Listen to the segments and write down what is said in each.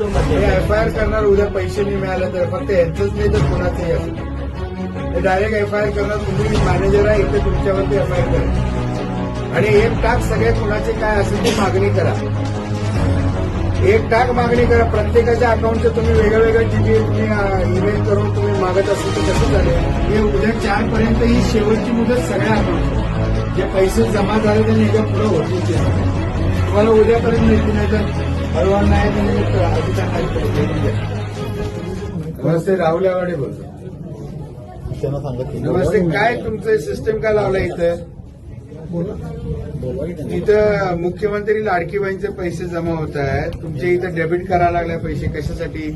F I R करणार उद्या पैसे नाही मिळाले तर फक्त यांचंच नाही तर कुणाचंही असू डायरेक्ट एफ आय आर करणार तुम्ही मॅनेजर आहे इथे तुमच्यावरती एफ आय आर करा. आणि एक टाक सगळे कुणाचे काय असेल ती मागणी करा. एक टाक मागणी करा प्रत्येकाच्या अकाउंटचं तुम्ही वेगळं वेगळं जीबी तुम्ही ईमेल करून तुम्ही मागत असेल तर कसं चालेल. हे उद्या चार पर्यंत ही शेवटची मुदत सगळ्या अकाउंट जे पैसे जमा झाले ते याच्यापुढे होतील. तुम्हाला उद्यापर्यंत मिळतील नाही तर नाही अधिकाऱ्यांना नमस्ते राहुल आवाडे बोलतो. त्यांना सांगत नमस्ते काय तुमचं सिस्टम काय लावलं इथं? इथं मुख्यमंत्री लाडकी बहिणीचे पैसे जमा होत आहेत. तुमच्या इथं डेबिट करायला लागले पैसे कशासाठी?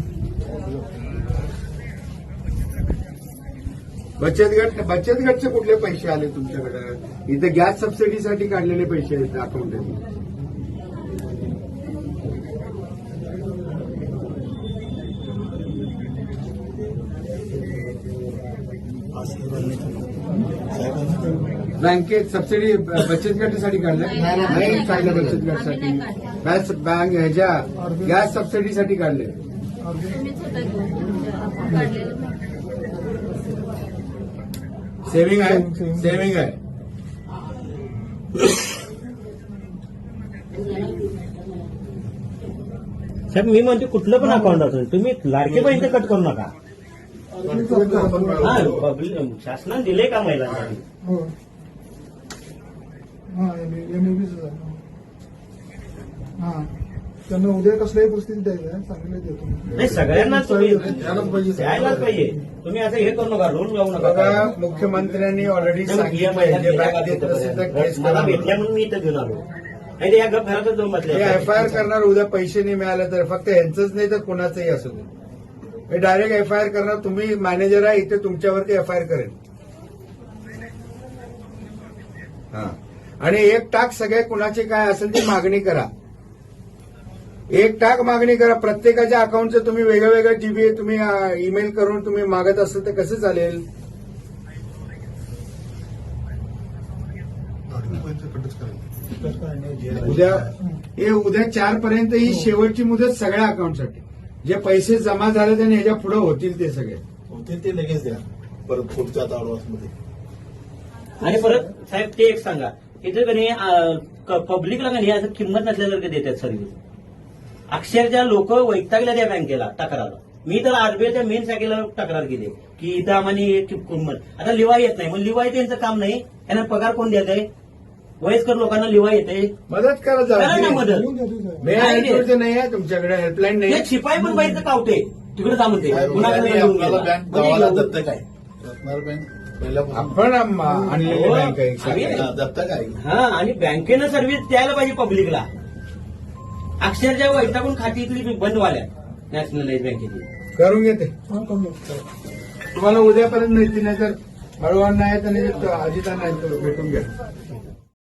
बचत गट बचत गटचे कुठले पैसे आले तुमच्याकडे? इथं गॅस सबसिडीसाठी काढलेले पैसे आहेत अकाउंट बँकेत सबसिडी बचत गटासाठी काढलं नाही काढलं बचत गटासाठी. बँक ह्याच्या गॅस सबसिडीसाठी काढले. तुम्हीच होता घेऊन काढलेलं नाही. सेव्हिंग आहे? सेव्हिंग आहे. साहेब मी म्हणते कुठलं पण अकाउंट असेल तुम्ही लाडके बहिणी कट करू नका. हा शासनाने दिले का महिलांसाठी हो हा एमएबीच हा त्यांना उद्या कसल्याही परिस्थिती द्यायचं आहे चांगले देतो नाही सगळ्यांना तुम्ही द्यायलाच पाहिजे. द्यायलाच पाहिजे तुम्ही असं हे करू नका रोल लावू नका बघा मुख्यमंत्र्यांनी ऑलरेडी नाही, मग या सांगितलं जे महिला बँक देत असेल तर केस मला करा भेटल्या म्हणून मी इथं घेऊन आलो. नाही तर या गप घरातच दोन बसले एफ आय आर करणार उद्या पैसे नाही मिळाले तर फक्त यांचंच नाही तर कुणाचंही असू दे. मी डायरेक्ट एफ आय आर करणार तुम्ही मॅनेजर आहे इथे तुमच्यावरती एफ आय आर करेल. हा. आणि एक टाक सगळे कुणाची काय असेल ती मागणी करा. एक टाक मागणी करा प्रत्येकाच्या अकाउंटचं तुम्ही वेगळं वेगळं जीबी तुम्ही ईमेल करून तुम्ही मागत असाल तर कसं चालेल? उद्या हे उद्या चार पर्यंत ही शेवटची मुदत सगळ्या अकाउंटसाठी जे पैसे जमा झाले त्याने ह्याच्या पुढे होतील ते सगळे. होतील ते लगेच द्या. परत पुढच्या मध्ये आणि परत साहेब ते एक सांगा. इथे कधी पब्लिकला कधी असं किंमत नसल्यासारखं देतात सर्व्हिस. अक्षरशः लोक वैतागल्या त्या बँकेला तक्रार मी तर आरबीआयच्या मेन शाखेला तक्रार केली. की इथं आम्हाला किंमत. आता लिवा येत नाही. मग लिवाय त्यांचं काम नाही. त्यांना पगार कोण देत आहे वयस्कर लोकांना लिवा येते. मदत करा करा ना मदत. हेल्पलाईन नाही. आहे तुमच्याकडे हेल्पलाईन नाही हे शिपाई पण बाईचं कावते. तिकडे जा म्हणते. आणि घेऊन आपल्याला गेला. बँक गावाला म्हणजे दत्तक आहे. रत्नार बँक पहिल्यापासून आपण आणलेली हो. बँक आहे. आम्ही- हा, दत्तक आहे. हा आणि बँकेनं सर्व्हिस द्यायला पाहिजे पब्लिकला अक्षरशः वैतागून खाती इथली बंद व्हाल्या नॅशनलाइज बँकेची करून घेते. हा. तुम्हाला उद्यापर्यंत मिळतील नाही तर हळूहळू नाही तर नाही तर अजिता नाही तर भेटून घ्या.